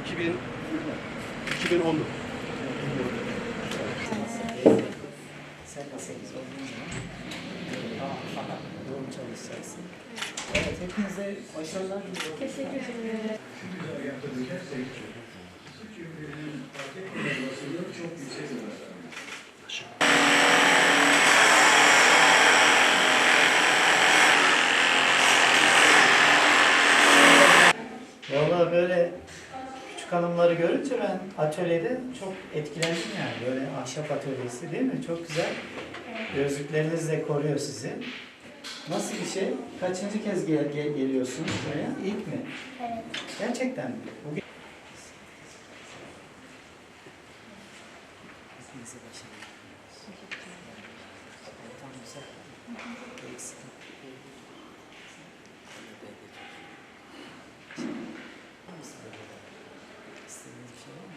2000 2010'du. Sen de 8 olduğun zaman daha yoğun çalışacaksın. Evet, hepinize başarılar diliyorum. Teşekkür ederim. Vallahi böyle küçük hanımları görünce ben atölyede çok etkilendim yani. Böyle ahşap atölyesi değil mi? Çok güzel. Gözlükleriniz de koruyor sizi. Nasıl bir şey? Kaçıncı kez gel, gel- geliyorsunuz buraya? İlk mi? Evet. Gerçekten mi? Bugün... Hepinize başarılar. Tam güzel. Eksik. İstediğiniz bir şey var mı?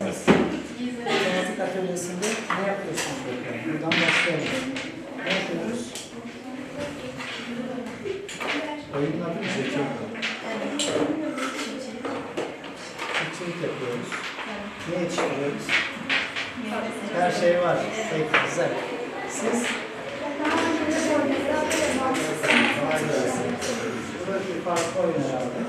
Matematik atölyesinde ne yapıyorsunuz bakalım? Buradan başlayalım. Ne yapıyoruz? Oyunun adı ne? Çiftçilik yapıyoruz. Ne yetiştiriyoruz? Her şey var. Peki, güzel. Siz? Gelsin. Buradaki farklı oyun herhalde.